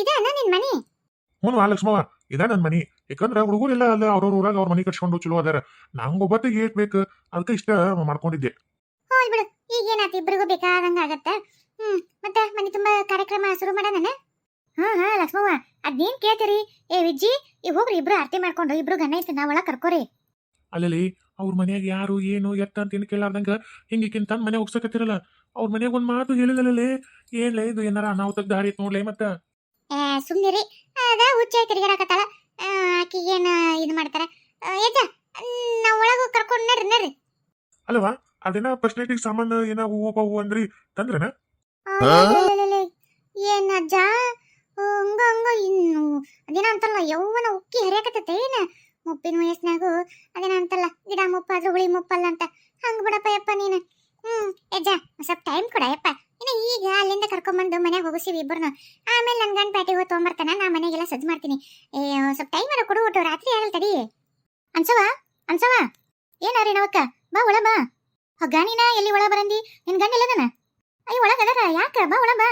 ಇದೇನ ನಿನ್ ಮನಿ? ಹ್ಞೂ ಆ ಲಕ್ಷ್ಮವ್ವ ಇದ ನನ್ನ ಮನಿ. ಯಾಕಂದ್ರ ಹುಡುಗರೆಲ್ಲ ಅಲ್ಲ ಅವ್ರವ್ರ ಊರಾಗ ಅವ್ರ ಮನಿ ಕಟ್ಸ್ಕೊಂಡು ಚಲೋ ಅದಾರ. ನಂಗೆ ಒಬ್ಬತ್ತಿಗೆ ಏಟ್ ಬೇಕು ಅದಕ್ಕೆ ಇಷ್ಟ ಮಾಡ್ಕೊಂಡಿದ್ದೆ. ಹೋಲ್ ಬಿಡು ಈಗ ಏನಾತ ಇಬ್ರಿಗೂ ಬೇಕಾದಂಗ ಆಗತ್ತ? ಹ್ಮ್ ಮತ್ತೆ ಮನಿ ತುಂಬಾ ಕಾರ್ಯಕ್ರಮ ಶುರು ಮಾಡೋಣ ಹಾ ಹಾ ಲಕ್ಷ್ಮವ್ವ ಅದ್ನೇನ್ ಕೇಳ್ತೀರಿ? ಏ ವಿಜ್ಜಿ ಈಗ ಹೋಗ್ರಿ ಇಬ್ರು ಆರತಿ ಮಾಡ್ಕೊಂಡು ಇಬ್ರು ಗಣ್ಣ ಐತಿ ನಾ ಒಳಗ್ ಕರ್ಕೋರಿ. ಅಲ್ಲಿ ಅವ್ರ ಮನ್ಯಾಗ ಯಾರು ಏನು ಎತ್ತ ಅಂತ ಏನು ಕೇಳಾರ್ದಂಗ ಹಿಂಗಿಕ್ಕಿಂತ ಮನೆ ಹೋಗ್ಸಕತ್ತಿರಲ್ಲ. ಅವ್ರ ಮನ್ಯಾಗ ಒಂದ್ ಮಾತು ಹೇಳಿಲ್ಲಲೇ ಏನ್ಲೇ ಇದು ಏನಾರ ಅನಾಹುತಕ್ಕೆ ದಾರಿ ಐತ್ ನೋಡ್ಲೇ ಮತ್ತ. ಏ ಸುಮ್ನಿರಿ. ಅದ ಹುಚ್ಚಾಯ್ ತಿರುಗಾಡಕತ್ತಾಳ ಏನ ಇದು ಮಾಡ್ತಾರ? ಏಜ ನಾವು ಒಳಗ ಕರ್ಕೊಂಡು ನಡ್ರಿ ನಡ್ರಿ. ಅಲ್ವಾ? ಅದೇನ ಫಸ್ಟ್ ನೈಟಿಗೆ ಸಾಮಾನು ಏನ ಹೂವು ಪಾವು ಅಂದ್ರಿ ತಂದ್ರನ. ಏನ್ ಅಜ್ಜ? ಹಂಗ ಹಂಗ. ಇನ್ನು ಅದೇನ ಅಂತಲ್ಲ ಯೌವನ ಉಕ್ಕಿ ಹರಿಯಕತ್ತೈತೆ ಏನ? ಮುಪ್ಪಿನ ವಯಸ್ಸಿನಾಗು ಅದೇನ ಅಂತಲ್ಲ ಗಿಡ ಮುಪ್ಪಾದ್ರೂ ಹುಳಿ ಮುಪ್ಪಲ್ಲ ಅಂತ. ಹಂಗ ಬಿಡಪ್ಪ ಯಪ್ಪ ನೀನು. ಹ್ಮ್ ಒಂದ್ ಸ್ವಲ್ಪ ಟೈಮ್ ಕೊಡ ಯಪ್ಪ. ಇನ್ನು ಈಗ ಅಲ್ಲಿಂದ ಕರ್ಕೊಂಬಂದು ಮನೆಗೆ ಹೋಗಿಸಿವಿ ಇಬ್ಬರನ್ನ ಆಮೇಲೆ ನನ್ ಗಂಡ ಪ್ಯಾಟಿಗೆ ಹೋಗಿ ತೊಗೊಂಬರ್ತಾನ ನಾ ಮನೆಗೆಲ್ಲ ಸಜ್ಜು ಮಾಡ್ತೀನಿ ಏ ಒಂದ್ ಸ್ವಲ್ಪ ಟೈಮ್ ಅರ ಕೊಡು ಒಟ್ಟು ರಾತ್ರಿ ಆಗಲ್ ತಡಿ ಅನ್ಸವ ಅನ್ಸವ ಏನಾರಿ ನವಕ್ಕ ಬಾ ಒಳ ಬಾ ಹೊಗ್ಗಾಣಿನ ಎಲ್ಲಿ ಒಳ ಬರಂದಿ ನಿನ್ ಗಂಡ ಎಲ್ಲದನ ಅಯ್ಯ ಒಳಗ ಅದರ ಯಾಕ ಬಾ ಒಳ ಬಾ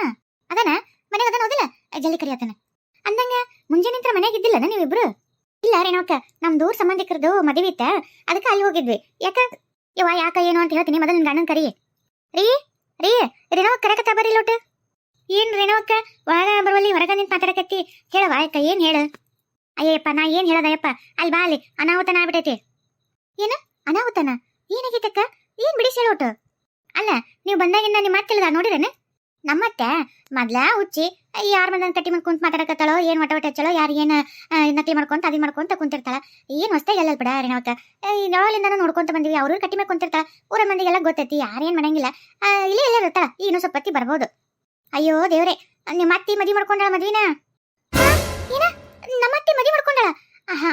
ಅದನ ಮನೆಗೆ ಜಲ್ದಿ ಕರಿಯತನ ಅಂದಂಗ ಮುಂಜಾನೆ ಮನೆಗೆ ಇದ್ದಿಲ್ಲ ನೀವಿಬ್ರು? ಇಲ್ಲ ರೇಣೋಕ ನಮ್ ದೂರ ಸಂಬಂಧಿಕರದು ಮದುವೆ ಇತ್ತ, ಅದಕ್ಕೆ ಅಲ್ಲಿ ಹೋಗಿದ್ವಿ. ಯಾಕ? ಯವ್ವ, ಯಾಕ, ಏನು ಅಂತ ಹೇಳ್ತೀನಿ ಮೊದಲು ನಿನ್ ಗಂಡನ್ ಕರಿ. ರೀ ರೀ ರೇಣವಕ್ಕ ಕರೆಕತ್ತ ಬರ್ರಿ ಲೋಟ. ಏನ್ ರೇಣೋಕ ಒಳಗ ಬರುವಲ್ಲಿ ಹೊರಗ ನಿಂತ ಮಾತಾಡಕತ್ತಿ. ಹೇಳವ ಯಾಕ ಏನ್ ಹೇಳ? ಅಯ್ಯಪ್ಪ ನಾ ಏನ್ ಹೇಳದಯ್ಯಪ್ಪ? ಅಲ್ಲಿ ಬಾ ಅಲ್ಲಿ, ಅನಾಹುತನ ಆಗ್ಬಿಟ್ಟೈತಿ ಏನ? ಅನಾಹುತನ? ಏನಾಗೈತಕ್ಕ? ಏನ್ ಬಿಡಿಸಿ ಹೇಳೋಟು ಅಲ್ಲ, ನೀವು ಬಂದಾಗಿಂದ ನಿಮ್ಮ ಮಾತಿಲ್ಲದ ನೋಡಿರೇನ? ನಮ್ಮತ್ತೆ ಮೊದ್ಲ ಹುಚ್ಚಿ ಯಾರ ಮಂದನ್ ಕಟ್ಟಿ ಮಾಡಿ ಕುಂತ ಮಾತಾಡಕತ್ತಾಳೋ ಏನು ವಟ ಒಟ್ಟ ಹಚ್ಚಳೋ ಯಾರು ಏನು ನಕಲಿ ಮಾಡ್ಕೊಂತ ಅದಿ ಮಾಡ್ಕೊಂತ ಕುಂತಿರ್ತಾಳ. ಏನ್ ಹೊಸ್ತಾಗಿ ಎಲ್ಲ ಬಿಡ ರೇಣವಕ್ಕ ಯಾವಾಗಲಿಂದ ನೋಡ್ಕೊಂತ ಬಂದಿವಿ ಅವರು ಕಟ್ಟಿ ಮಾಡಿ ಕುಂತಿರ್ತಾಳ ಊರ ಮಂದಿಗೆಲ್ಲ ಗೊತ್ತೈತಿ ಯಾರೇನ್ ಮಾಡಂಗಿಲ್ಲ. ಇಲ್ಲೇ ಇಲ್ಲೇ ಇರ್ತಾಳ ಇನ್ನೂ ಸ್ವಲ್ಪ ಹೊತ್ತಿ ಬರ್ಬೋದು. ಅಯ್ಯೋ ದೇವ್ರೆ ನಿಮ್ಮ ಅತ್ತಿ ಮದಿ ಮಾಡ್ಕೊಂಡಾಳ ಮದ್ವಿನ? ಏನ? ನಮ್ಮ ಅತ್ತಿ ಮದಿ ಮಾಡ್ಕೊಂಡಾಳ? ಆಹಾ,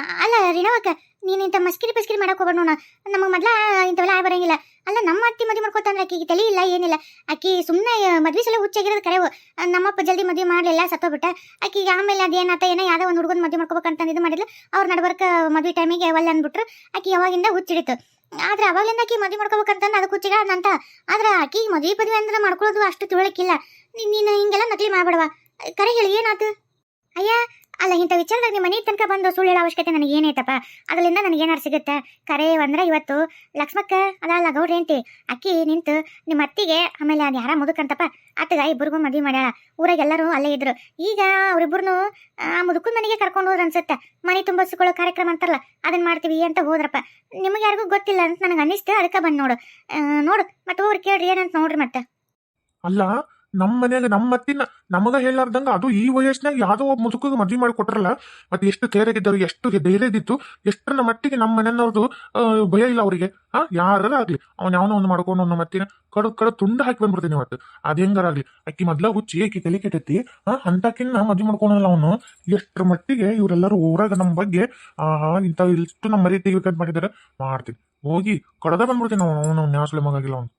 ರೇಣವಕ್ಕ ನೀನು ಇಂಥ ಮಸ್ಕಿರಿ ಪಸ್ಕಿರಿ ಮಾಡಕ್ ಹೋಗೋಣ ನೋಣ ನಮಗೆ ಮೊದ್ಲ ಇಂಥವೆಲ್ಲ ಆಗ್ ಬರಂಗಿಲ್ಲ. ಅಲ್ಲ, ನಮ್ಮ ಅತ್ತಿ ಮದುವೆ ಮಾಡ್ಕೊತಂದ್ರ ಆಕಿಗೆ ತಲೆ ಇಲ್ಲ, ಏನಿಲ್ಲ. ಆಕಿ ಸುಮ್ಮನೆ ಮದ್ವೆ ಸಲ ಹುಚ್ಚಾಗಿರೋದು ಕರೆವು. ನಮ್ಮಪ್ಪ ಜಲ್ದಿ ಮದ್ವೆ ಮಾಡ್ಲಿಲ್ಲ ಸತ್ತೋಗ್ಬಿಟ್ಟ. ಆಕಿಗೆ ಆಮೇಲೆ ಅದೇನಾತ ಏನೋ ಯಾವುದೋ ಒಂದು ಹುಡುಗನ ಮದ್ವೆ ಮಾಡ್ಕೋಬೇಕಂತ ಇದು ಮಾಡಿದ್ಲು. ಅವ್ರ ನಡ್ಬರ್ಕ ಮದ್ವೆ ಟೈಮಿಗೆ ಅವಲ್ಲ ಅಂದ್ಬಿಟ್ರು. ಆಕಿ ಯಾವಾಗಿಂದ ಹುಚ್ಚಿಡಿತು ಆದ್ರೆ ಅವಾಗಲಿಂದ ಆಕಿ ಮದುವೆ ಮಾಡ್ಕೋಬೇಕಂತಂದು ಅದಕ್ಕೆ ಹುಚ್ಚಿಗ ಅಂತ ಆದ್ರೆ ಆಕಿ ಮದ್ವೆ ಪದ್ವೆ ಅಂದ್ರೆ ಮಾಡ್ಕೊಳ್ಳೋದು ಅಷ್ಟು ತಿಳಕಿಲ್ಲ ನೀನು ಹಿಂಗೆಲ್ಲ ನಕಲಿ ಮಾಡ್ಬೇಡವ. ಕರೆ ಹೇಳಿ, ಏನಾತು? ಅಯ್ಯ ಅಲ್ಲ, ಇಂಥ ವಿಚಾರದಾಗ ನಿಮ್ಮ ಮನೆ ತನಕ ಬಂದು ಸುಳ್ಳು ಹೇಳೋ ಅವಶ್ಯಕತೆ ನನಗೆ ಏನೈತಪ್ಪ ಅದರಿಂದ ನನಗೆ ನನಗೇನಾರು ಸಿಗುತ್ತೆ? ಕರೆ ಅಂದ್ರೆ ಇವತ್ತು ಲಕ್ಷ್ಮಕ್ಕ ಅದಲ್ಲ ಗೌಡ್ರಿ ಅಂತಿ ಅಕ್ಕಿ ನಿಂತು ನಿಮ್ಮ ಅತ್ತಿಗೆ, ಆಮೇಲೆ ಅದು ಯಾರ ಮುದುಕಂತಪ್ಪ? ಅತ್ತಗ ಇಬ್ಬರಿಗೂ ಮದುವೆ ಮಾಡ್ಯಾಳ. ಊರಾಗ ಎಲ್ಲರೂ ಅಲ್ಲೇ ಇದ್ರು. ಈಗ ಅವರಿಬ್ಬರನ್ನು ಆ ಮುದುಕನ ಮನೆಗೆ ಕರ್ಕೊಂಡು ಹೋದ್ರ ಅನ್ಸುತ್ತೆ? ಮನೆ ತುಂಬಿಸ್ಕೊಳ್ಳೋ ಕಾರ್ಯಕ್ರಮ ಅಂತಾರಲ್ಲ ಅದನ್ನ ಮಾಡ್ತೀವಿ ಅಂತ ಹೋದ್ರಪ್ಪ. ನಿಮಗೆ ಯಾರಿಗೂ ಗೊತ್ತಿಲ್ಲ ಅಂತ ನನಗೆ ಅನ್ನಿಸ್ತು. ಅದಕ್ಕೆ ಬಂದು ನೋಡು. ನೋಡು ಮತ್ತೆ ಹೋಗ್ರಿ, ಕೇಳ್ರಿ, ಏನಂತ ನೋಡ್ರಿ ಮತ್ತೆ. ಅಲ್ಲ ನಮ್ಮ ಮನೆಯಲ್ಲಿ ನಮ್ಮ ಅತ್ತಿನ ನಮಗ ಹೇಳಾರ್ದಂಗ ಅದು ಈ ವಯಸ್ಸಿನಾಗ ಯಾವುದೋ ಒಬ್ಬ ಮುದುಕಿಗೆ ಮದ್ವೆ ಮಾಡಿ ಕೊಟ್ರಲ್ಲ ಮತ್ತೆ ಎಷ್ಟು ಕೇರಾಗಿದ್ದರು ಎಷ್ಟು ಧೈರ್ಯ ಇದ್ದಿತ್ತು ಎಷ್ಟರ ಮಟ್ಟಿಗೆ ನಮ್ಮ ಮನೆಯವ್ರದ್ದು ಭಯ ಇಲ್ಲ ಅವರಿಗೆ. ಹಾ ಯಾರಲ್ಲ ಆಗ್ಲಿ, ಅವ್ನ ಯಾವನೋ ಒಂದು ಮಾಡ್ಕೊಂಡು ನಮ್ಮ ಮತ್ತಿನ ಕಡ ಕಡ ತುಂಡ ಹಾಕಿ ಬಂದ್ಬಿಡ್ತೀನಿ ಅವತ್ತು ಅದ್ ಹೆಂಗಾರಾಗ್ಲಿ, ಅಕ್ಕಿ ಮೊದ್ಲ ಹುಚ್ಚಿ ಆಕಿ ತಲೆ ಕೆಟ್ಟೈತಿ ಹಾ ಅಂತಕಿನ್ನ ಮದ್ವಿ ಮಾಡ್ಕೊಳಲ್ಲ ಅವನು. ಎಷ್ಟರ ಮಟ್ಟಿಗೆ ಇವರೆಲ್ಲರೂ ಊರಾಗ ನಮ್ಮ ಬಗ್ಗೆ, ಆ ಇಂಥ ಇಷ್ಟು ನಮ್ಮ ಮರಿ ತೆಗಿಬೇಕಂತ ಮಾಡಿದಾರೆ. ಮಾಡ್ತೀನಿ. ಹೋಗಿ ಕಡದ ಬಂದ್ಬಿಡ್ತೀನಿ ಅವನು ಅವನು ನ್ಯಾಸ್ಲೆ ಮಗಾಗಿಲ್ಲ ಅವ್ನು.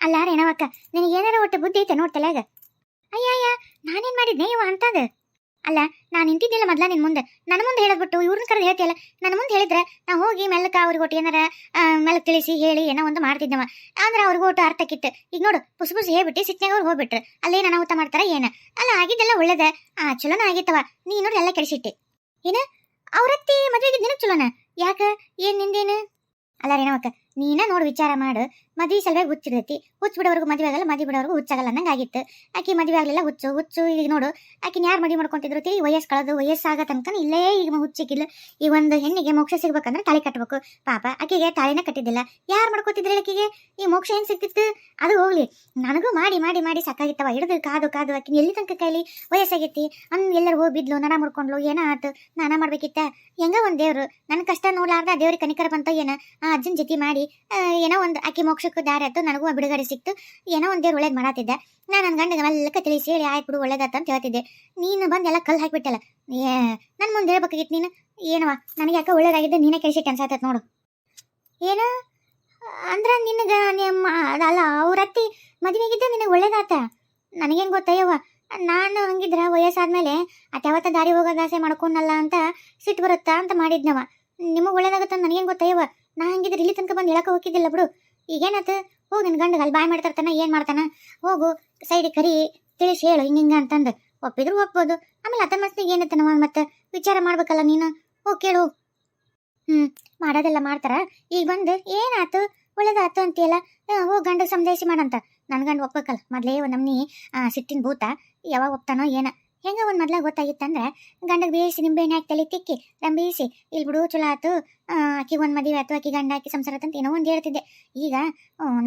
ಅಲ್ಲ ರೇಣವಕ್ಕ, ನಿನಗೆ ಏನಾರ ಒಟ್ಟು ಬುದ್ಧಿ ಐತೆ ನೋಡ್ತಲಾಗ ಅಯ್ಯಯ್ಯ, ನಾನೇನ್ ಮಾಡಿದ್ನೆ ಇವ ಅಂತದ? ಅಲ್ಲ, ನಾನು ನಿಂತಿದ್ದಿಲ್ಲ ಮೊದ್ಲ ನಿನ್ ಮುಂದೆ. ನನ್ನ ಮುಂದೆ ಹೇಳದ್ಬಿಟ್ಟು ಇವ್ರನ್ನ ಕರೆದು ಹೇಳ್ತಿಯಲ್ಲ ನನ್ನ ಮುಂದೆ ಹೇಳಿದ್ರೆ ನಾ ಹೋಗಿ ಮೆಲ್ಲಕ ಅವ್ರಿಗೆ ಒಟ್ಟು ಏನಾರ ಮೆಲ್ಲಕ್ ತಿಳಿಸಿ ಹೇಳಿ ಏನೋ ಒಂದು ಮಾಡ್ತಿದ್ದವ. ಅಂದ್ರೆ ಅವ್ರಿಗೆ ಒಟ್ಟು ಅರ್ಥಕ್ಕಿತ್ತು ಈಗ ನೋಡು, ಪುಸ್ ಪುಸ್ ಹೇಳ್ಬಿಟ್ಟು ಸಿಟ್ನಾಗ ಅವ್ರು ಹೋಗ್ಬಿಟ್ರು ನಾನು ಊಟ ಮಾಡ್ತಾರ ಏನ? ಅಲ್ಲ, ಆಗಿದ್ದೆಲ್ಲ ಒಳ್ಳೇದ. ಆ, ಚಲೋನ ಆಗಿತ್ತವ. ನೀ ನೋಡಿ ಎಲ್ಲ ಕೆಡಿಸಿಟ್ಟೆ. ಏನ? ಅವ್ರತ್ತಿ ಮದುವೆಗೆ ದಿನಕ್ಕೆ ಚಲೋನ? ಯಾಕ? ಏನ್ ನಿಂದೇನು? ಅಲ್ಲ ರೇಣವಕ್ಕ, ನೀನ ನೋಡು ವಿಚಾರ ಮಾಡು. ಮದ್ವೆ ಸಲುವಾಗಿ ಹುಚ್ಚಿರ್ತೈತಿ. ಹುಚ್ಚು ಬಿಡೋವರೆಗೂ ಮದುವೆ ಆಗಲ್ಲ, ಮದುವೆ ಬಿಡೋವರೆಗೂ ಹುಚ್ಚಾಗಲ್ಲ ಅನ್ನಂಗೆ ಆಗಿತ್ತು. ಆಕಿ ಮದುವೆ ಆಗಲಿಲ್ಲ, ಹುಚ್ಚು ಹುಚ್ಚು, ಈಗ ನೋಡು. ಆಕಿನ ಯಾರು ಮದುವೆ ಮಾಡ್ಕೊಂತಿದ್ರು ತಿಳಿ, ವಯಸ್ಸು ಕಳೆದು ವಯಸ್ಸಾಗ ತನಕ ಇಲ್ಲೇ ಈಗ ಹುಚ್ಚಿಕ್ಕಿಲ್ಲ. ಈ ಒಂದು ಹೆಣ್ಣಿಗೆ ಮೋಕ್ಷ ಸಿಗ್ಬೇಕಂದ್ರೆ ತಾಳಿ ಕಟ್ಟಬೇಕು ಪಾಪ, ಆಕಿಗೆ ತಾಳಿನ ಕಟ್ಟಿದ್ದಿಲ್ಲ. ಯಾರು ಮಾಡ್ಕೋತಿದ್ರು ಆಕಿಗೆ? ಈ ಮೋಕ್ಷ ಏನು ಸಿಕ್ತಿತ್ತು ಅದು ಹೋಗ್ಲಿ. ನನಗೂ ಮಾಡಿ ಮಾಡಿ ಮಾಡಿ ಸಾಕಾಗಿತ್ತವ ಹಿಡಿದು, ಕಾದು ಕಾದು ಆಕಿನ ಎಲ್ಲಿ ತನಕ ಕೈಲಿ ವಯಸ್ಸಾಗೈತಿ? ಅನ್ ಎಲ್ಲರೂ ಹೋಗಿ ಬಿದ್ಲು, ನನ ಮುರ್ಕೊಂಡ್ಲು, ಏನೋ ಆತು? ನಾನ ಮಾಡ್ಬೇಕಿತ್ತ? ಹೆಂಗ ಒಂದು ದೇವ್ರು. ನನ್ನ ಕಷ್ಟ ನೋಡ್ಲಾರ್ದ ದೇವ್ರಿಗೆ ಕನಿಕರ ಬಂತ ಏನ? ಆ ಅಜ್ಜನ ಜೊತೆ ಮಾಡಿ ಏನೋ ಒಂದು ಆಕಿ ಮೋಕ್ಷಕ್ಕೂ ದಾರಿ ಆಯ್ತು, ನನಗೂ ಬಿಡುಗಡೆ ಸಿಕ್ತು. ಏನೋ ಒಂದೇ ದೇವ್ರು ಒಳ್ಳೇದ್ ಮಾಡತ್ತಿದ್ದೆ ನಾನು ನನ್ನ ಗಂಡಗೆ ಎಲ್ಲಕ್ಕ ತಿಳಿಸಿ ಹೇಳಿ ಆಯ್ತು ಬಿಡು, ಒಳ್ಳೇದಾತ ಅಂತ ಹೇಳ್ತಿದ್ದೆ. ನೀನು ಬಂದು ಎಲ್ಲ ಕಲ್ಲು ಹಾಕಿಬಿಟ್ಟಲ್ಲ. ಏ ನನ್ನ ಮುಂದೆ ಹೇಳ್ಬೇಕಾಗಿತ್ತು ನೀನು? ಏನವ ನನಗೆ ಯಾಕೆ ಒಳ್ಳೇದಾಗಿದ್ದೆ, ನೀನೇ ಅನ್ಸ ಅನ್ಸಾತೈತೆ ನೋಡು. ಏನು? ಅಂದ್ರೆ ನಿನಗೆ ನಿಮ್ಮ ಅದಲ್ಲ ಅವ್ರ ಅತ್ತಿ ಮದುವೆಗಿದ್ದೆ ನಿನಗೆ ಒಳ್ಳೇದಾತ? ನನಗೇನು ಗೊತ್ತಯ್ಯವ್ವ. ನಾನು ಹಂಗಿದ್ರೆ ವಯಸ್ಸಾದ್ಮೇಲೆ ಅತ್ಯಾವತ್ತ ದಾರಿ ಹೋಗೋದು ಆಸೆ ಮಾಡ್ಕೊಂಡಲ್ಲ ಅಂತ ಸಿಟ್ಟು ಬರುತ್ತಾ? ಅಂತ ಮಾಡಿದ್ನವ ನಿಮಗೆ ಒಳ್ಳೇದಾಗತ್ತ ನನಗೇನು ಗೊತ್ತಯ್ಯವ್ವ. ನಾ ಹಂಗಿದ್ರೆ ಇಲ್ಲಿ ತನಕ ಬಂದು ಹೇಳಕ್ಕೆ ಹೋಗಿದ್ದಿಲ್ಲ ಬಿಡು. ಈಗೇನಾತು ಹೋಗಿ ನಿನ್ನ ಗಂಡಗೆ ಅಲ್ಲಿ ಬಾಯ್ ಮಾಡ್ತಿರ್ತಾನ ಏನು ಮಾಡ್ತಾನ? ಹೋಗು ಸೈಡಿಗೆ ಕರಿ ತಿಳಿಸಿ ಹೇಳು ಹಿಂಗೆ ಹಿಂಗೆ ಅಂತಂದು. ಒಪ್ಪಿದ್ರು ಒಪ್ಬೋದು. ಆಮೇಲೆ ಅತ್ತ ಮನಸ್ಸಿಗೆ ಏನತ್ತ ನಾವು ಮತ್ತೆ? ವಿಚಾರ ಮಾಡ್ಬೇಕಲ್ಲ ನೀನು? ಹೋಗಿ ಕೇಳು ಹ್ಞೂ ಮಾಡೋದೆಲ್ಲ ಮಾಡ್ತಾರ. ಈಗ ಬಂದು ಏನಾಯ್ತು ಒಳ್ಳೇದಾಯ್ತು ಅಂತೀಯಲ್ಲ? ಹೋಗಿ ಗಂಡ ಸಮಜಾಯಿಸಿ ಮಾಡಂತ ನನ್ನ ಗಂಡ ಒಪ್ಪಬೇಕಲ್ಲ ಮೊದಲೇ ನಮ್ಮನಿ ನಮ್ನಿ ಆ, ಸಿಟ್ಟಿನ ಭೂತ. ಯಾವಾಗ ಒಪ್ತಾನೋ ಏನ. ಹೆಂಗ ಒಂದ್ ಮೊದ್ಲ ಗೊತ್ತಾಗಿತ್ತಂದ್ರ ಗಂಡಗ್ ಬೇಯಿಸಿ ನಿಂಬೆ ಎಣ್ಣೆ ಹಾಕಿ ತಲೆ ತಿಕ್ಕಿ ರಂಬೇಯಿಸಿ ಇಲ್ಲಿ ಬಿಡು ಚಲೋ ಆತು ಆಕಿ ಒಂದ್ ಮದುವೆ ಆತು, ಆಕಿ ಗಂಡ, ಆಕಿ ಸಂಸಾರ ಅಂತ ಏನೋ ಒಂದ್ ಹೇಳ್ತಿದ್ದೆ. ಈಗ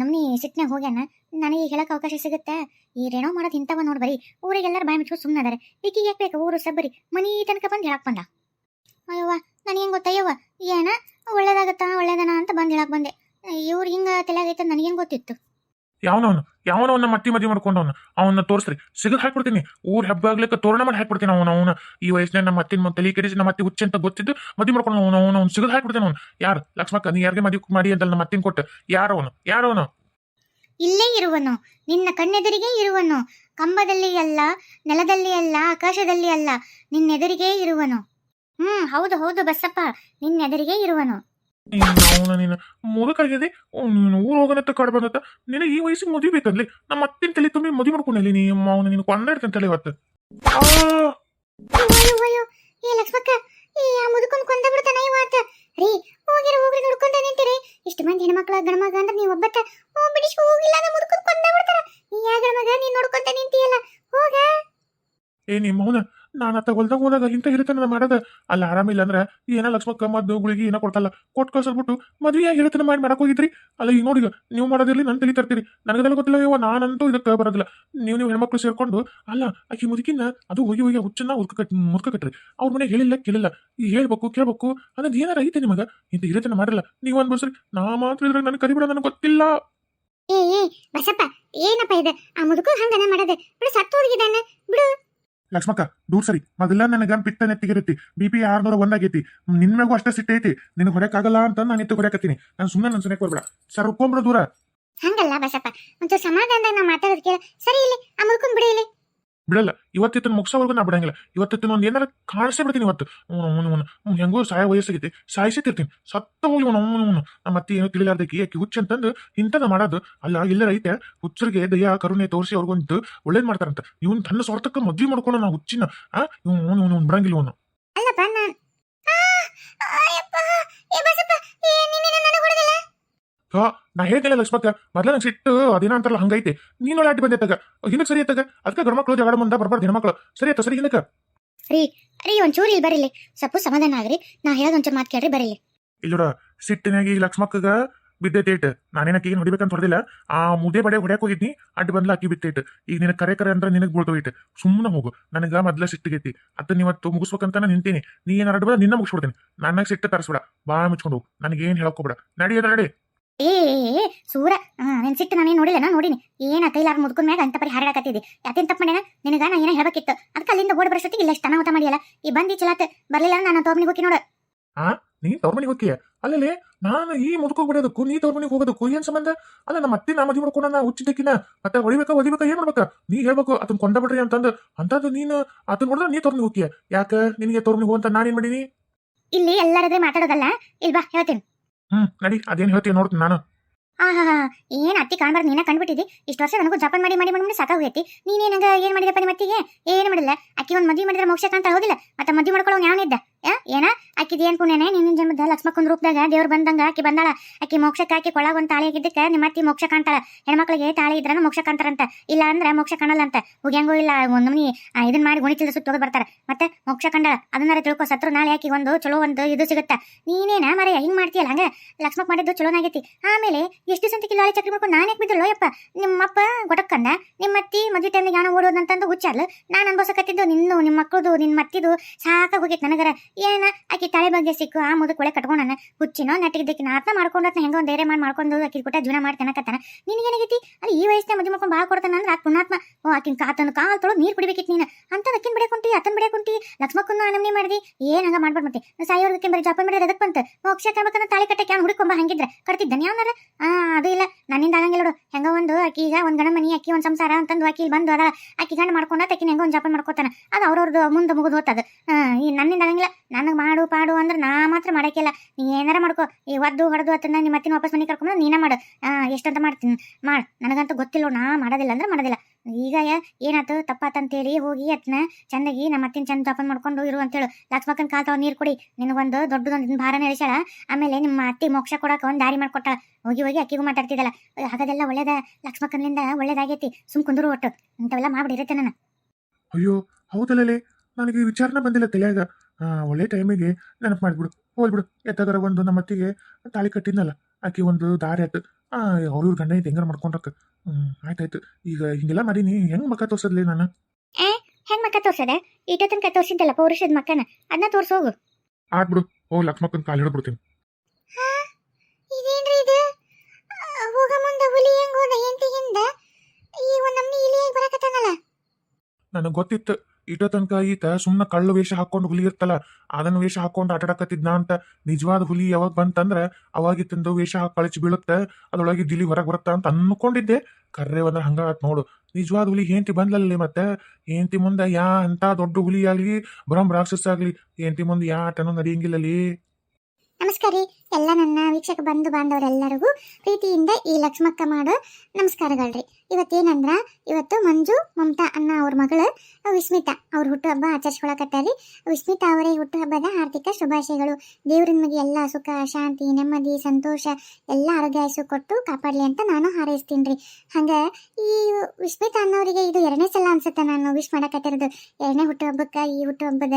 ನಮ್ಮಿ ನಮ್ನಿ ಸಿಟ್ನಾಗ ಹೋಗ್ಯಾನ, ನನಗೆ ಹೇಳಕ್ ಅವಕಾಶ ಸಿಗುತ್ತೆ. ಈ ರೇಣೋ ಮಾಡೋದು ಇಂಥವ ನೋಡ್ ಬರೀ, ಊರಿಗೆಲ್ಲರೂ ಬಾಯಿ ಮುಚ್ಕೊಂಡು ಅದಾರ. ಈಕಿಗೆ ಯಾಕೆ ಬೇಕು, ಊರು ಸಬ್ಬರಿ, ಮನಿ ತನಕ ಬಂದು ಹೇಳಕ್ ಬಂದ? ಅಯ್ಯವ್ವ ನನಗೆ ಹೆಂಗ್ ಗೊತ್ತಯ್ಯವ್ವ ಏನ, ಒಳ್ಳೇದಾಗತ್ತಾ, ಒಳ್ಳೇದನ ಅಂತ ಬಂದು ಹೇಳಕ್ ಬಂದೆ. ಇವ್ರು ಹಿಂಗ ತಲೆಯಾಗೈತೆ ನನಗೇನು ಗೊತ್ತಿತ್ತು? ಯಾವನವನು? ಯಾವನವನ್ನ ಮಟ್ಟಿ ಮದಿ ಮಾಡ್ಕೊಂಡವನು? ಅವನ್ನ ತೋರಿಸ್ರಿ. ಸಿಗದ್ ಹಾಕ್ಬಿಡ್ತೀನಿ. ಊರ್ ಹಬ್ಬ ಆಗ್ಲಿಕ್ಕೆ ತೋರಣ ಮಾಡಿ ಹಾಕ್ಬಿಡ್ತೀನಿ ಅವನ ಅವನ. ಈ ವಯಸ್ಸಿನ ನಮ್ಮ ಅತ್ತಿನ ತಲೆ ಕೆಡಿಸಿ ನಮ್ಮ ಅತ್ತಿ ಹುಚ್ಚ ಅಂತ ಗೊತ್ತಿದ್ದು ಮದಿ ಮಾಡ್ಕೊಂಡು ಅವನು ಅವನು, ಅವ್ನು. ಸಿಗದ್ ಹಾಕ್ಬಿಡ್ತೀನಿ ಅವ್ನು. ಯಾರು? ಲಕ್ಷ್ಮಕ್ಕ, ನೀ ಯಾರಿಗೆ ಮದಿ ಮಾಡಿ ಅಂತ ನಮ್ಮ ಅತ್ತಿನ ಕೊಟ್ಟು? ಯಾರವನು ಯಾರವನು ಇಲ್ಲೇ ಇರುವನು. ನಿನ್ನ ಕಣ್ಣೆದುರಿಗೆ ಇರುವನು. ಕಂಬದಲ್ಲಿ ಅಲ್ಲ, ನೆಲದಲ್ಲಿ ಅಲ್ಲ, ಆಕಾಶದಲ್ಲಿ ಅಲ್ಲ, ನಿನ್ನೆದುರಿಗೆ ಇರುವನು. ಹ್ಮ್, ಹೌದು ಹೌದು ಬಸಪ್ಪ. ನಿನ್ನೆದುರಿಗೆ ಇರುವನು. ಅವನ ನೀನು ಮುದುಕಾಗಿದೆ ನೀನು ಊರು ಹೋಗೋನತ್ತ ಕಾಡ್ ಬಂದತ್ತ. ನಿನಗೆ ಈ ವಯಸ್ಸಿಗೆ ಮದುವೆ ಬೇಕಲ್ಲಿ ನಮ್ಮ ಅತ್ತಿನ ತಲೆ ತುಂಬಿ ಮದುವೆ ಮಾಡ್ಕೊಂಡಲ್ಲಿ ನೀ ಅವನು ನೀನು ತಲೆ ಇವತ್ತು. ಆ! ಅಯ್ಯೋ ಅಯ್ಯೋ ಏ ಲಕ್ಷ್ಮಕ್ಕ ಈ ಆ ಮುದುಕೊಂಡ್ ಕೊಂದ ಬಿಡ್ತಾನ ಇವತ್ತು. ರೀ ಹೋಗಿರ ಹೋಗ್ರಿ ನೋಡ್ಕೊಂತ ನಿಂತಿರಿ. ಇಷ್ಟು ಮಂದಿ ಹೆಣ್ಮಕ್ಳ ಗಣಮಗ ಅಂದ್ರೆ ನೀವು ಒಬ್ಬತ್ತ? ಓ ಬಿಡಿಸ್ ಹೋಗಿಲ್ಲ ಅಂದ್ರೆ ಮುದುಕೊಂಡ್ ಕೊಂದ ಬಿಡ್ತಾರ. ನೀ ಯಾ ಗಣಮಗ ನೀ ನೋಡ್ಕೊಂತ ನಿಂತಿಯಲ್ಲ. ಹೋಗ. ಏ ನಿಮ್ಮ ಅವನ ನಾನು ಅತ್ತ ಹೊಲ್ದಾಗ ಹೋದಾಗ ಇಂಥ ಹಿರಿತನ ಮಾಡದ. ಅಲ್ಲ ಆರಾಮಿಲ್ಲ ಅಂದ್ರೆ, ಏನ ಲಕ್ಷ್ಮಕ್ಕ ಮದ್ದು, ಗುಳಿಗೆ ಏನೋ ಕೊಡ್ತಲ್ಲ ಕೊಟ್ಟು ಕಳ್ಸಲ್ಬಿಟ್ಟು ಮದ್ವೆ ಹಿರಿತನ ಮಾಡಿ ಮಾಡಕ್ ಹೋಗಿದ್ರಿ? ಅಲ್ಲ, ಈಗ ನೋಡಿ ನೀವು ಮಾಡೋದಿರ್ಲಿ ನನ್ನ ತಲೆ ತರ್ತೀರಿ. ನನಗದೆಲ್ಲ ಗೊತ್ತಿಲ್ಲ ಅಯ್ಯೋ ನಾನಂತೂ ಇದಕ್ಕೆ ಬರೋದಿಲ್ಲ. ನೀವು ನೀವು ಹೆಣ್ಮಕ್ಳು ಸೇರ್ಕೊಂಡು, ಅಲ್ಲ, ಆಕಿ ಮುದುಕಿನ ಅದು ಹೋಗಿ ಹೋಗಿ, ಹುಚ್ಚನ್ನ ಉದ್ಕ ಕಟ್ ಮುದ್ಕ ಕಟ್ರಿ. ಅವ್ರ ಮನೆ ಹೇಳಿಲ್ಲ, ಕೇಳಿಲ್ಲ. ಈ ಹೇಳ್ಬೇಕು, ಕೇಳ್ಬೇಕು, ಅನ್ನೋದು ಏನಾರ ಐತೆ ನಿಮಗೆ? ಇಂಥ ಹಿರಿತನ ಮಾಡಿಲ್ಲ ನೀವು ಅನ್ಬೋಸ್ರಿ ನಾ ಮಾತ್ರ ಇದ್ರಾಗ ನನಗೆ ಕರಿಬಿಡ ನನಗೆ ಗೊತ್ತಿಲ್ಲ. ಏ ಏ, ಬಸಪ್ಪ, ಏನಪ್ಪ ಇದು? ಆ ಮುದುಕು ಹಂಗನ ಮಾಡದೆ. ಬಿಡು ಸತ್ತು ಬಿಡು. ಲಕ್ಷ್ಮಕ್ಕ, ದೂರ್ ಸರಿ. ಮೊದಲ ನನಗ ಪಿತ್ತ ನೆತ್ತಿಗಿರತಿ ಬಿ ಪಿ ಆರ್ನೂರ ಒಂದಾಗೈತಿ ನಿನ್ ಮ್ಯಾಗೂ ಅಷ್ಟೇ ಸಿಟ್ಟೈತಿ ನಿನಗೆ ಹೊರಕಾಗಲ್ಲ ಅಂತ ನಾನು ಎತ್ತು ಹೊರಕತ್ತೀನಿ ನಾನು ಸುಮ್ಮನೆ ನನ್ನ ಸುನಕ್ಕೆ ಬರ್ಬೇಡ ಸರ್ಕೊಂಬ್ರ ದೂರ. ಹಂಗಲ್ಲ ಬಸಪ್ಪ. ಒಂಚೂರು ಸಮಾಧಾನದಾಗ ನಾ ಮಾತಾಡೋದು ಕೇಳ. ಸರಿ ಇಲ್ಲಿ, ಆ ಮುದುಕೊಂಡ್ ಬಿಡಿ ಇಲ್ಲಿ. ಬಿಡಲ್ಲ. ಇವತ್ತಿತ್ತ ಮುಗಿಸೋವರೆಗೂ ನಾ ಬಿಡಂಗಿಲ್ಲ. ಇವತ್ತಿತ್ತಿನ ಒಂದು ಏನಾರ ಕಾಣಿಸೇ ಬಿಡ್ತೀನಿ ಇವತ್ತು ಹೆಂಗೂ ಸಾಯ ವಯಸ್ಸಾಗೈತಿ. ಸಾಯಿಸಿತಿರ್ತೀನಿ. ಸತ್ತ ಹೋಗಿ ಅವನು ಅವನು ನಮ್ಮ ಅತ್ತಿ ಏನು ತಿಳಿಲಾರ್ದಕ್ಕೆ ಯಾಕೆ ಹುಚ್ಚ ಅಂತಂದು ಇಂಥದ ಮಾಡೋದು. ಅಲ್ಲ ಇಲ್ಲ ರೈತೆ ಹುಚ್ಚರಿಗೆ ದಯ, ಕರುಣೆ ತೋರಿಸಿ ಅವ್ರಿಗೊಂದು ಒಳ್ಳೇದು ಮಾಡ್ತಾರಂತ. ಇವನು ತನ್ನ ಸ್ವಾರ್ಥಕ್ಕೆ ಮದ್ವೆ ಮಾಡ್ಕೊಳ್ಳೋ ನಾವು ಹುಚ್ಚಿನ. ಆ, ಇವನು, ಅವನು ಬಿಡಂಗಿಲ್ಲ ಅವನು. ಹಾ ನಾ ಹೇಳ್ತೇನೆ ಲಕ್ಷ್ಮಕ್ಕ ಮೊದ್ಲ ನಂಗೆ ಸಿಟ್ಟು ಅದಿನ ಅಂತಾರಲ್ಲ ಹಂಗೈತೆ. ನೀನು ಅಡ್ಡಿ ತಗ. ಹಿಂದಕ್ಕೆ ಸರಿ ಐತಾಗ ಅದಕ್ಕೆ ಗಂಡ್ಮಕ್ಳು ಜಗಳ ಬಂದ ಬರ್ಬಾರ್ದು ಹೆಣ್ಮಕ್ಳು. ಸರಿ ಆಯ್ತಾ ಸರಿ ಹಿಂದಕ್ಕೆ? ರೀ ಒಂಚೂರು ಇಲ್ಲಿ ಬರಿಲಿ ಸಪ್ಪು ಸಮಾಧಾನ ಆಗ್ರಿ. ನಾ ಹೇಳೋದು ಒಂಚೂರು ಮಾತು ಕೇಳ್ರಿ ಬರಿಲಿ ಇಲ್ಲೋಡ ಸಿಟ್ಟಿನಾಗಿ ಈಗ ಲಕ್ಷ್ಮಕ್ಕಗ ಬಿದ್ದೈತೆ ಇಟ್ಟು ನಾನೇನಕ್ಕೆ ಈಗ ಹೊಡಿಬೇಕಂತ ಹೊಡೆದಿಲ್ಲ. ಆ ಮುದ್ದೆ ಬಡೆ ಹೊಡ್ಯಾಕ್ ಹೋಗಿದ್ದೀನಿ ಅಡ್ಡಿ ಬಂದ್ಲ ಅಕ್ಕಿ ಬಿತ್ತೈಟ್. ಈಗ ನಿನಗೆ ಕರೆ ಕರೆ ಅಂದ್ರೆ ನಿನಗೆ ಬೀಳ್ತೋಯ್ತು ಸುಮ್ಮನೆ ಹೋಗು. ನನಗ ಮೊದ್ಲ ಸಿಟ್ಟಿಗೈತಿ. ಅದನ್ನ ನೀವತ್ತು ಮುಗಿಸ್ಬೇಕಂತ ನಾನು ನಿಂತೀನಿ. ನೀ ಏನಾರ ಅಡ್ಡ ನಿನ್ನ ಮುಗಿಸ್ಬಿಡ್ತೀನಿ. ನನಗೆ ಸಿಟ್ಟು ತರಿಸ್ಬೇಡ. ಭಾಳ ಮುಚ್ಕೊಂಡು ಹೋಗು. ನನಗೇನು ಹೇಳಕ್ಕೋಬೇಡ ನಡಿ ಅದ ನಡಿ ಏ ಸೂರ. ನಿನ್ ಸಿಟ್ಟು ನಾನೇನು ನೋಡಿಲ್ಲ ನಾ ನೋಡಿನಿ. ಏನ ಕೈಲಾರ ಮುದ್ಕೊಂಡ್ ಮ್ಯಾಗ ಅಂತ ಪರಿ ಹಾರಾಡಕತ್ತಿದ್ದೆ ಯಾತೇನ್ ತಪ್ಪ ಮಾಡ್ಯಾನ? ನಿನಗ ನಾ ಏನ ಹೇಳಬೇಕಿತ್ತು? ಅದಕ್ಕೆ ಅಲ್ಲಿಂದ ಓಡ್ ಬರೋಷ್ಟೊತ್ತಿಗೆ ಇಲ್ಲ ತನ ಊಟ ಮಾಡಿಯಲ್ಲ. ಈ ಬಂದಿ ಚಲಾತ್ ಬರ್ಲಿಲ್ಲ ನಾನು ತೋರ್ಮನಿಗೆ ಹೋಗಿ ನೋಡ. ನೀ ತೋರ್ಮನಿಗೆ ಮನೆಗೆ ಹೋಗಿ ಅಲ್ಲಲ್ಲಿ ನಾನು ಈ ಮುದುಕೋಗಿ ಬಿಡೋದಕ್ಕೂ ನೀ ತೋರ್ಮನಿಗೆ ಮನೆಗೆ ಹೋಗೋದಕ್ಕೂ ಏನ್ ಸಂಬಂಧ? ಅಲ್ಲ ನಮ್ಮ ಅತ್ತಿ ನಾ ಮದುವೆ ಮಾಡ್ಕೊಂಡು ನಾ ಹುಚ್ಚಿದ್ದಕ್ಕಿನ. ಮತ್ತೆ ಹೊಡಿಬೇಕಾ ಹೊಡಿಬೇಕ ಏನ್ ಮಾಡ್ಬೇಕಾ? ನೀ ಹೇಳ್ಬೇಕು ಅದನ್ನ ಕೊಂಡ ಬಿಡ್ರಿ ಅಂತಂದು. ಅಂತದ್ದು ನೀನು ಅದನ್ನ ನೋಡಿದ್ರೆ ನೀ ತೋರ್ಮನಿಗೆ ಮನೆಗೆ ಹೋಗ್ತೀಯ. ಯಾಕ? ನಿನಗೆ ತೋರ್ಮನಿಗೆ ಮನೆಗೆ ಹೋಗಂತ ನಾನೇನ್ ಮಾಡೀನಿ? ಇಲ್ಲಿ ಎಲ್ಲರದ್ರೆ ಮಾತಾಡೋದಲ್ಲ? ಇಲ್ವಾ ಹೇಳ್ತೀನಿ. ಹ್ಮ್, ನಡಿ, ಅದೇನ್ ಹೇಳ್ತೀಯ ನೋಡ್ತೀನಿ ನಾನು. ಆಹಾ ಏನ್ ಅತ್ತಿ ಕಾಣ್ಬಾರ್ದು, ನೀನ ಕಂಡ್ಬಿಟ್ಟಿದ್ದಿ? ಇಷ್ಟು ವರ್ಷ ನನಗೂ ಜಪಾನ್ ಮಾಡಿ ಮಾಡಿ ಮಾಡಿ ಸಾಕಾಗೋಗೈತಿ ನೀನೇ ನಂಗೆ ಏನ್ ಮಾಡಿದಪ್ಪ ನಿಮ್ಮ ಅತ್ತಿಗೆ? ಏನ್ ಮಾಡಿಲ್ಲ ಅಕ್ಕಿ ಒಂದ್ ಮದ್ವಿ ಮಾಡಿದ್ರೆ ಮೋಕ್ಷ ಕಾಣ್ತಾ ಹೋಗಿಲ್ಲ ಮತ್ತೆ ಮದ್ವಿ ಮಾಡ್ಕೊಳ್ಳೋ ಯಾವನಿದ್ದ? ಏನ? ಅಕ್ಕಿದ ಏನ್ ನಿನ್ನ ಜನ್ಮದ ಲಕ್ಷ್ಮಕ್ಕನ ರೂಪದಾಗ ದೇವ್ರು ಬಂದಂಗ ಆಕಿ ಬಂದಾಳ. ಆಕಿ ಮೋಕ್ಷಕ್ಕೆ ಆಕಿ ಕೊಳಗ ಒಂದ್ ತಾಳಿ ಆಗಿದ್ದಕ್ಕೆ ನಿಮ್ಮ ಅತ್ತಿ ಮೋಕ್ಷ ಕಾಣ್ತಾಳ. ಹೆಣ್ಮಕ್ಳಿಗೆ ತಾಳಿ ಇದ್ರನ ಮೋಕ್ಷ ಕಾಣ್ತಾರಂತ. ಇಲ್ಲ ಅಂದ್ರೆ ಮೋಕ್ಷ ಕಾಣಲ್ಲ ಅಂತ ಹೋಗ್ಯಾಂಗೋ ಇಲ್ಲ ಒಂದ್ ಮನಿ ಆ, ಇದನ್ ಮಾಡಿ ಗುಣಿತಿಲ್ದ ಸುತ್ತ ಹೋಗಿ ಬರ್ತಾರ. ಮತ್ತೆ ಮೋಕ್ಷ ಕಂಡಾಳ ಅದನ್ನಾರ ತಿಳ್ಕೊ ಸತ್ರು ನಾಳೆ ಆಕಿ ಒಂದು ಚಲೋ ಒಂದು ಇದು ಸಿಗುತ್ತ. ನೀನೇನ ಮರೆಯ ಹಿಂಗ್ ಮಾಡ್ತೀಯಲ್ಲ ಹಂಗ? ಲಕ್ಷ್ಮಕ್ ಮಾಡಿದ್ದು ಚಲೋನಾಗೈತಿ ಆಮೇಲೆ ಎಷ್ಟು ಸಂತ ಕಿಲೋ ಚಕ್ರಿ ಮಾಡ್ಕೊಂಡು ನಾನು ಬಿದ್ದಲ್ಲೋ ಯಪ್ಪ? ನಿಮ್ಮಪ್ಪ ಗೊಟಕ್ಕಂದ ನಿಮ್ಮ ಅತ್ತಿ ಮದುವೆ ಟೈಮ್ ಯಾಣ ಓಡೋದಂತಂದು ಹುಚ್ಚಾರ್ಲು ನಾನು ಅನ್ಭವಿಸಕತ್ತಿದ್ದು ನಿನ್ನ ನಿಮ್ಮ ಮಕ್ಕಳದು ನಿನ್ನ ಮತ್ತಿದು ಸಾಕಾಗ ಹೋಗೈತೆ ನನಗರ. ಏನ ಆಕಿ ತಳೆ ಬಗ್ಗೆ ಸಿಕ್ಕು, ಆ ಮುದ ಕೊಳೆ ಕಟ್ಕೊಂಡನ ಹುಚ್ಚಿನೋ ನೆಟ್ಟಿದ್ದಕ್ಕಿನ ಆತ್ಮ ಮಾಡ್ಕೊಂಡತ್ನ ಹೆಂಗೋ ಧೈರ್ಯ ಮಾಡಿ ಮಾಡ್ಕೊಂಡು ಆಕಿ ಕೊಟ್ಟ ಜೀವನ ಮಾಡ್ತಾನಕತ್ತಾನ ನಿನಗೇನಾಗೈತಿ? ಅಲ್ಲಿ ಈ ವಯಸ್ಸಿನ ಮದುವೆ ಮಾಡ್ಕೊಂಡು ಭಾಳ ಕೊಡ್ತಾನ ಅಂದ್ರೆ ಆ ಪುಣಾತ್ಮ ಓ, ಆಕಿನ ಕಾತನ ಕಾಲ್ ತೊಳೋ ನೀರು ಕುಡಿಬೇಕಿತ್ತು ನೀನು. ಅಂತ ಅಕ್ಕಿನ ಬಿಡಕೊಂಟಿ ಅತನ್ ಕುಂಟಿ, ಲಕ್ಷ್ಮಕ್ಕನ್ನ ಅನಮನೆ ಮಾಡಿದಿ. ಏನ್ ಮಾಡ್ಬಾರ್ದು ಮತ್ತೆ. ಸಾಯೋರ್ಗಕ್ಕೆ ಬರೀ ಜಾಪ ಮಾಡಿದ್ರೆ ಅದಕ್ಕೆ ಬಂತು? ಮೋಕ್ಷ ಕರ್ಬೇಕನ್ನ ತಾಳಿ ಕಟ್ಟಕ್ಕೆ ಅವ್ನು ಹುಡುಕೊಂಬ ಹಂಗಿದ್ರೆ? ಕಟ್ತಿದ್ದಾನೆ ಯಾವನಾರ ಆ, ಅದು ಇಲ್ಲ. ನನ್ನಿಂದ ಆಗಂಗಿಲ್ಲ ನೋಡು. ಹೆಂಗ ಒಂದು ಆಕಿ ಈಗ ಒಂದ್ ಗಣ ಮನಿ ಅಕ್ಕಿ ಒಂದ್ ಸಂಸಾರ ಅಂತಂದು ಆಕಿ ಬಂದು ಅದ ಆಕಿ ಗಂಡ ಮಾಡ್ಕೊಂಡ ಆಕಿನ ಹೆಂಗ ಒಂದ್ ಜಾಪ ಮಾಡ್ಕೊತಾನ. ಅದು ಅವ್ರವ್ರದ್ದು ಮುಂದೆ ಮುಗಿದು ಹೋಗ್ತದ ಈ ನನ್ನಿಂದ ಆಗಂಗಿಲ್ಲ. ನನಗೆ ಮಾಡು, ಪಾಡು ಅಂದ್ರೆ ನಾ ಮಾತ್ರ ಮಾಡೋಕ್ಕಿಲ್ಲ. ನೀ ಏನಾರ ಮಾಡ್ಕೋ. ಈ ಒದ್ದು, ಹೊಡೆದು ಅತ್ತನ್ನ ನಿಮ್ಮ ಮತ್ತಿನ ವಾಪಸ್ ಮನೆ ಕರ್ಕೊಂಡು ನೀನೇ ಮಾಡು. ಎಷ್ಟಂತ ಮಾಡ್ತೀನಿ. ಮಾಡು. ನನಗಂತೂ ಗೊತ್ತಿಲ್ಲ ನಾ ಮಾಡೋದಿಲ್ಲ ಅಂದ್ರೆ ಮಾಡೋದಿಲ್ಲ. ಈಗ ಏನಾಯ್ತು ತಪ್ಪಾತಂತೇಳಿ ಹೋಗಿ ಅತ್ನ ಚಂದಾಗಿ ನಮ್ಮ ಅತ್ತಿನ ಚಂದ ಜೋಪಾನ ಮಾಡ್ಕೊಂಡು ಇರು ಅಂತೇಳು. ಲಕ್ಷ್ಮಕ್ಕನ ಕಾಲ್ ತಾವ್ ನೀರು ಕೊಡಿ. ನಿನಗೊಂದು ದೊಡ್ಡದೊಂದು ಭಾರನ ಇಳಿಸ್ಯಾಳ ಆಮೇಲೆ ನಿಮ್ಮ ಅತ್ತಿ ಮೋಕ್ಷ ಕೊಡಕ್ಕೆ ಒಂದು ದಾರಿ ಮಾಡ್ಕೊಟ್ಟಾಳ ಹೋಗಿ ಹೋಗಿ ಅಕ್ಕಿಗೂ ಮಾತಾಡ್ತಿದ್ದಲ್ಲ. ಹಾಗದೆಲ್ಲ ಒಳ್ಳೇದ ಲಕ್ಷ್ಮಕ್ಕನಿಂದ ಒಳ್ಳೇದಾಗೈತಿ. ಸುಮ್ ಕುಂದ್ರು ಒಟ್ಟು. ಇಂಥವೆಲ್ಲ ಮಾಡ್ಬಿಡಿರತ್ತೆ ನಾನು. ಅಯ್ಯೋ ಹೌದಲ್ಲೇ ನನಗೆ ವಿಚಾರಣೆ ಬಂದಿಲ್ಲ ತಲೆಯಾಗ. ಒಳ್ಳೆ ಟೈಮಿಗೆ ನೆನಪು ಮಾಡಿಬಿಡು ಹೋಗ್ಬಿಡು ಎತ್ತಾಗರ ಒಂದು ನಮ್ಮ ಅತ್ತಿಗೆ ತಾಳಿ ಕಟ್ಟಿದ್ನಲ್ಲ ಆಕೆ ಒಂದು ದಾರಿ ಆಯ್ತು ಅವ್ರ ಇವ್ರ ಗಂಡ ಐತೆ ಹೆಂಗಾರ ಮಾಡ್ಕೊಂಡ್ರಕ್ಕ? ಹ್ಮ್ ಆಯ್ತಾಯ್ತು. ಈಗ ಹಿಂಗೆಲ್ಲ ಮಾಡೀನಿ ಹೆಂಗ್ ಮಕ್ಕ ತೋರ್ಸದ್ಲಿ ನಾನು? ಹೆಂಗ್ ಮಕ್ಕ ತೋರ್ಸದೆ? ಇಟ್ಟ ತನಕ ತೋರ್ಸಿದ್ದಲ್ಲ ಪೌರುಷದ ಮಕ್ಕನ ಅದನ್ನ ತೋರ್ಸೋಗು ಆಡ್ಬಿಡು ಓ ಲಕ್ಷ್ಮಕ್ಕನ ಕಾಲು ಹಿಡಿದ್ಬಿಡ್ತೀನಿ ಇದೇನ್ರಿ ಇದು? ಹೋಗ ಮುಂದೆ ಹುಲಿ ಹೆಂಗ್ ಹೋದ ಹೆಂಡತಿಗಿಂದ ಈ ಒಂದ್ ನಮ್ನಿ ಇಲಿಯಾಗಿ ಬರಕತ್ತಾನಲ್ಲ? ನನಗೆ ಗೊತ್ತಿತ್ತು. ಇಟೋ ತನಕ ಈತ ಸುಮ್ಮನೆ ಕಳ್ಳು ವೇಷ ಹಾಕೊಂಡು ಹುಲಿ ಇರ್ತಲ್ಲ, ಅದನ್ನ ವೇಷ ಹಾಕೊಂಡು ಆಟಾಡಕತ್ತಿದ್ನ ಅಂತ ನಿಜವಾದ ಹುಲಿ ಯಾವಾಗ ಬಂತಂದ್ರೆ ತಂದು ವೇಷ ಹಾಕಿ ಕಳಚಿ ಬೀಳುತ್ತೆ ಅದೊಳಗೆ ದಿಲಿ ಹೊರಗೆ ಬರುತ್ತ ಅಂತ ಅನ್ಕೊಂಡಿದ್ದೆ. ಕರ್ರೆ ಬಂದ್ರೆ ಹಂಗ ನೋಡು. ನಿಜವಾದ ಹುಲಿ ಹೇಂತಿ ಬಂದ್ಲಲ್ಲಿ ಮತ್ತೆ? ಹೇಂತಿ ಮುಂದೆ ಯಾ ಅಂತ ದೊಡ್ಡ ಹುಲಿ ಆಗ್ಲಿ, ಬ್ರಹ್ಮ ರಾಕ್ಷಸ ಆಗ್ಲಿ ಹೇಂತಿ ಮುಂದೆ ಯಾ ಆಟನೂ ನಡೆಯಂಗಿಲ್ಲಲ್ಲಿ. ನಮಸ್ಕಾರ ಎಲ್ಲ ನನ್ನ ವೀಕ್ಷಕ ಬಂಧು ಬಾಂಧವರೆಲ್ಲರಿಗೂ ಪ್ರೀತಿಯಿಂದ ಈ ಲಕ್ಷ್ಮಕ್ಕ ಮಾಡೋ ನಮಸ್ಕಾರಗಳ್ರಿ ಇವತ್ತೇನಂದ್ರ, ಇವತ್ತು ಮಂಜು, ಮಮತಾ ಅನ್ನ ಅವ್ರ ಮಗಳು, ವಿಸ್ಮಿತಾ ಅವ್ರ ಹುಟ್ಟುಹಬ್ಬ ಆಚರಿಸ್ಕೊಳಕತ್ತಾರಿ. ವಿಸ್ಮಿತಾ ಅವರೇ ಹುಟ್ಟುಹಬ್ಬದ ಆರ್ಥಿಕ ಶುಭಾಶಯಗಳು. ದೇವ್ರ ನಿಮಗೆ ಎಲ್ಲ ಸುಖ, ಶಾಂತಿ, ನೆಮ್ಮದಿ, ಸಂತೋಷ, ಎಲ್ಲ ಆರೋಗ್ಯ ಕೊಟ್ಟು ಕಾಪಾಡಲಿ ಅಂತ ನಾನು ಹಾರೈಸ್ತೀನಿ ರೀ. ಹಂಗ ಈ ವಿಸ್ಮಿತಾ ಅನ್ನೋರಿಗೆ ಇದು ಎರಡನೇ ಸಲ ಅನ್ಸುತ್ತೆ ನಾನು ವಿಶ್ ಮಾಡಕತ್ತಿರೋದು. ಎರಡನೇ ಹುಟ್ಟುಹಬ್ಬಕ್ಕೆ ಈ ಹುಟ್ಟುಹಬ್ಬದ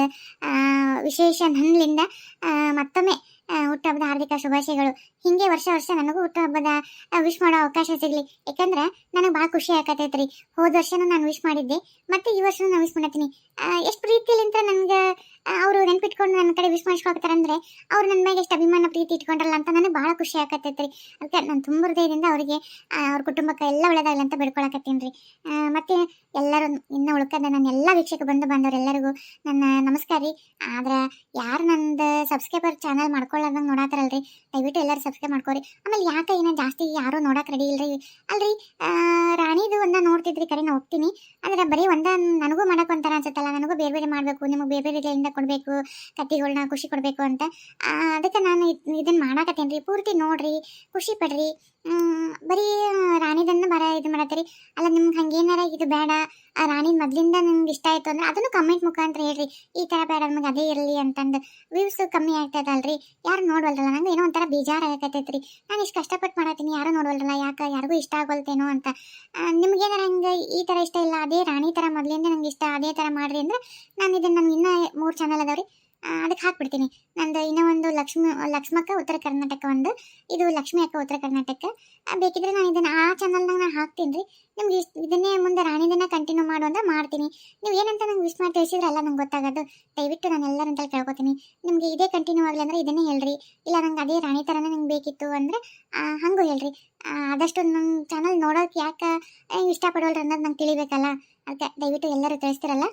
ವಿಶೇಷ ನನ್ನಿಂದ ಮತ್ತೊಮ್ಮೆ ಹುಟ್ಟುಹಬ್ಬದ ಹಾರ್ದಿಕ ಶುಭಾಶಯಗಳು. ಹಿಂಗೆ ವರ್ಷ ವರ್ಷ ನನಗೂ ಹುಟ್ಟುಹಬ್ಬದ ವಿಶ್ ಮಾಡೋ ಅವಕಾಶ ಸಿಗಲಿ. ಯಾಕಂದ್ರೆ ನನಗೆ ಭಾಳ ಖುಷಿ ಆಕತೈತ್ರಿ ಹೋದ ವರ್ಷನೂ ನಾನು ವಿಶ್ ಮಾಡಿದ್ದೆ, ಮತ್ತೆ ಈ ವರ್ಷನೂ ನಾನು ವಿಶ್ ಮಾಡತ್ತೀನಿ ಎಷ್ಟು ಪ್ರೀತಿಲಿಂತ ನನಗೆ ಅವರು ನೆನಪಿಟ್ಕೊಂಡು ನನ್ನ ಕಡೆ ವಿಶ್ ಮಾಡಿಸ್ಕೊಳ್ತಾರಂದ್ರೆ ಅವ್ರು ನನ್ನ ಮ್ಯಾಗೆ ಎಷ್ಟು ಅಭಿಮಾನ ಪ್ರೀತಿ ಇಟ್ಕೊಂಡ್ರಲ್ಲ ಅಂತ ನನಗೆ ಭಾಳ ಖುಷಿ ಆಕತೈತ್ರಿ ಅದಕ್ಕೆ ನಾನು ತುಂಬ ಹೃದಯದಿಂದ ಅವರಿಗೆ ಅವ್ರ ಕುಟುಂಬಕ್ಕೆ ಎಲ್ಲ ಒಳ್ಳೇದಾಗಲಿ ಅಂತ ಬೇಡ್ಕೊಳಕತ್ತೀನಿ ರೀ. ಮತ್ತೆ ಎಲ್ಲರೂ ಇನ್ನು ಉಳ್ಕದ ನನ್ನ ಎಲ್ಲ ವೀಕ್ಷಕ ಬಂಧು ಬಾಂಧವರೆಲ್ಲರಿಗೂ ನನ್ನ ನಮಸ್ಕಾರ ರೀ. ಆದ್ರೆ ಯಾರು ನಂದು ಸಬ್ಸ್ಕ್ರೈಬರ್ ಚಾನಲ್ ಮಾಡ್ಕೊಳ್ಳೋದಂಗೆ ನೋಡತ್ತಾರಲ್ರಿ ದಯವಿಟ್ಟು ಎಲ್ಲರೂ ಸಬ್ಸ್ಕ್ರೈಬ್ ಮಾಡ್ಕೊರಿ. ಆಮೇಲೆ ಯಾಕೆ ಏನೋ ಜಾಸ್ತಿ ಯಾರೂ ನೋಡಕ್ಕೆ ರೆಡಿ ಇಲ್ರಿ? ಅಲ್ರಿ ರಾಣಿದು ಒಂದ ನೋಡ್ತಿದ್ರಿ ಕರೆ, ನಾ ಹೋಗ್ತೀನಿ. ಅಂದ್ರೆ ಬರೀ ಒಂದ ನನಗೂ ಮಾಡಕ್ ಒಂಥರ ಅನ್ಸುತ್ತಲ್ಲ, ನನಗೂ ಬೇರೆ ಬೇರೆ ಮಾಡಬೇಕು, ನಿಮಗೆ ಬೇರೆ ಬೇರೆ ರೀತಿಯಿಂದ ಕೊಡಬೇಕು ಕತ್ತಿಗಳನ್ನ ಖುಷಿ ಕೊಡಬೇಕು ಅಂತ. ಅದಕ್ಕೆ ನಾನು ಇದ್- ಇದನ್ನ ಮಾಡಾಕತ್ತೇನೆ ಪೂರ್ತಿ ನೋಡ್ರಿ, ಖುಷಿ ಪಡ್ರಿ. ಬರೀ ರಾಣಿದನ್ನ ಬರ ಇದು ಮಾಡತ್ತೀರಿ. ಅಲ್ಲ, ನಿಮ್ಗೆ ಹಂಗೇನಾರ ಇದು ಬೇಡ. ಆ, ರಾಣಿ ಮೊದಲಿಂದ ನಿಮ್ಗೆ ಇಷ್ಟ ಆಯ್ತು ಅಂದ್ರೆ ಅದನ್ನು ಕಮೆಂಟ್ ಮುಖಾಂತರ ಹೇಳ್ರಿ. ಈ ಥರ ಬೇಡ, ನಮಗೆ ಅದೇ ಇರಲಿ ಅಂತಂದು. ವ್ಯೂಸ್ ಕಮ್ಮಿ ಆಗ್ತದಲ್ರಿ. ಯಾರು ನೋಡ್ವಲ್ರಲ್ಲ, ನಂಗೆ ಏನೋ ಒಂಥರ ಬೇಜಾರು ಆಗತೈತ್ರಿ ನಾನು ಇಷ್ಟು ಕಷ್ಟಪಟ್ಟು ಮಾಡತ್ತೀನಿ, ಯಾರು ನೋಡ್ವಲ್ರಲ್ಲ, ಯಾಕೆ ಯಾರಿಗೂ ಇಷ್ಟ ಆಗೋಲ್ತೇನೋ ಅಂತ. ನಿಮ್ಗೇನಾರ ಹಂಗೆ ಈ ಥರ ಇಷ್ಟ ಇಲ್ಲ, ಅದೇ ರಾಣಿ ಥರ ಮೊದಲಿಂದ ನಂಗೆ ಇಷ್ಟ, ಅದೇ ಥರ ಮಾಡ್ರಿ ಅಂದ್ರೆ ನಾನು ಇದನ್ನು ನಮ್ಗೆ ಇನ್ನೂ ಮೂರು ಚಾನಲ್ ಅದಾವ್ರಿ. ಅದಕ್ಕೆ ಹಾಕ್ಬಿಡ್ತೀನಿ. ನಂದು ಇನ್ನೂ ಒಂದು ಲಕ್ಷ್ಮಿ, ಲಕ್ಷ್ಮಕ್ಕ ಉತ್ತರ ಕರ್ನಾಟಕ ಒಂದು. ಇದು ಲಕ್ಷ್ಮಿ ಅಕ್ಕ ಉತ್ತರ ಕರ್ನಾಟಕ. ಬೇಕಿದ್ರೆ ನಾನು ಇದನ್ನು ಆ ಚಾನಲ್ನಾಗ ನಾನು ಹಾಕ್ತೀನಿ. ರೀ ನಿಮ್ಗೆ ಇದನ್ನೇ ಮುಂದೆ ರಾಣಿದನ್ನ ಕಂಟಿನ್ಯೂ ಮಾಡು ಅಂತ ಮಾಡ್ತೀನಿ. ನೀವು ಏನಂತ ನಂಗೆ ವಿಶ್ ಮಾಡಿ ತಿಳಿಸಿದ್ರಲ್ಲ ನಂಗೆ ಗೊತ್ತಾಗೋದು. ದಯವಿಟ್ಟು ನಾನು ಎಲ್ಲರಂತಲ್ಲಿ ಕೇಳ್ಕೊತೀನಿ. ನಿಮಗೆ ಇದೇ ಕಂಟಿನ್ಯೂ ಆಗಲಿ ಅಂದರೆ ಇದನ್ನೇ ಹೇಳ್ರಿ. ಇಲ್ಲ ನಂಗೆ ಅದೇ ರಾಣಿ ಥರನೇ ನಂಗೆ ಬೇಕಿತ್ತು ಅಂದರೆ ಹಂಗೂ ಹೇಳ್ರಿ. ಆದಷ್ಟು ನನ್ನ ಚಾನಲ್ ನೋಡೋಕೆ ಯಾಕೆ ಇಷ್ಟಪಡೋಲ್ರಿ ಅನ್ನೋದು ನಂಗೆ ತಿಳಿಬೇಕಲ್ಲ. ಅದಕ್ಕೆ ದಯವಿಟ್ಟು ಎಲ್ಲರೂ ತಿಳಿಸ್ತಿರಲ್ಲ?